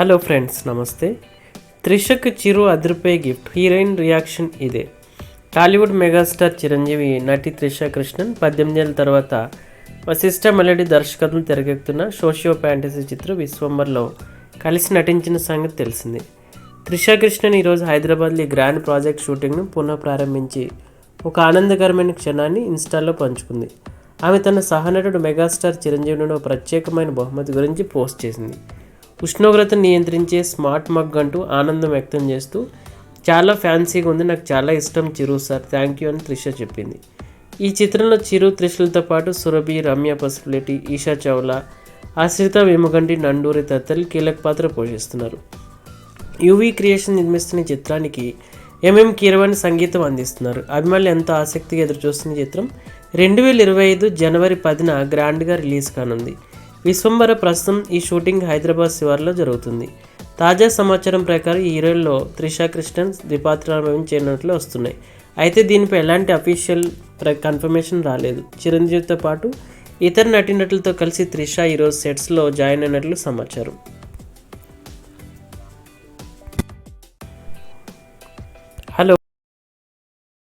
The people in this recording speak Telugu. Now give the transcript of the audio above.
హలో ఫ్రెండ్స్ నమస్తే. త్రిషకు చిరు అదిరిపోయే గిఫ్ట్ హీరోయిన్ రియాక్షన్ ఇదే. టాలీవుడ్ మెగాస్టార్ చిరంజీవి నటి త్రిష కృష్ణన్ పద్దెనిమిది ఏళ్ళ తర్వాత వశిష్ట మెలడీ దర్శకత్వం తెరకెక్కుతున్న సోషియో ఫ్యాంటసీ చిత్రం విశ్వంబర్లో కలిసి నటించిన సంగతి తెలిసింది. త్రిష కృష్ణన్ ఈరోజు హైదరాబాద్లో ఈ గ్రాండ్ ప్రాజెక్ట్ షూటింగ్ను పునః ప్రారంభించి ఒక ఆనందకరమైన క్షణాన్ని ఇన్స్టాలో పంచుకుంది. ఆమె తన సహనటుడు మెగాస్టార్ చిరంజీవి నుండి ఒక ప్రత్యేకమైన బహుమతి గురించి పోస్ట్ చేసింది. ఉష్ణోగ్రతను నియంత్రించే స్మార్ట్ మగ్ అంటూ ఆనందం వ్యక్తం చేస్తూ చాలా ఫ్యాన్సీగా ఉంది. నాకు చాలా ఇష్టం చిరు సార్. థ్యాంక్ యూ అని త్రిష చెప్పింది. ఈ చిత్రంలో చిరు త్రిషులతో పాటు సురభి రమ్య పసుపులేటి ఈషా చౌలా ఆశ్రిత వేమగంటి నండూరి తత్తలు కీలక పాత్ర పోషిస్తున్నారు. యువి క్రియేషన్ నిర్మిస్తున్న చిత్రానికి ఎంఎం కీరవాణి సంగీతం అందిస్తున్నారు. అభిమానులు ఎంతో ఆసక్తిగా ఎదురుచూస్తున్న చిత్రం రెండు వేల ఇరవై ఐదు జనవరి పదిన గ్రాండ్గా రిలీజ్ కానుంది. విశ్వంబర ప్రస్తుతం ఈ షూటింగ్ హైదరాబాద్ శివార్లో జరుగుతుంది. తాజా సమాచారం ప్రకారం ఈ హీరోయిన్లో త్రిషా కృష్ణన్ ద్విపాత్రాభినయం చేయనట్లు వస్తున్నాయి. అయితే దీనిపై ఎలాంటి అఫీషియల్ ప్ర కన్ఫర్మేషన్ రాలేదు. చిరంజీవితో పాటు ఇతర నటీనటులతో కలిసి త్రిష ఈరోజు సెట్స్లో జాయిన్ అయినట్లు సమాచారం.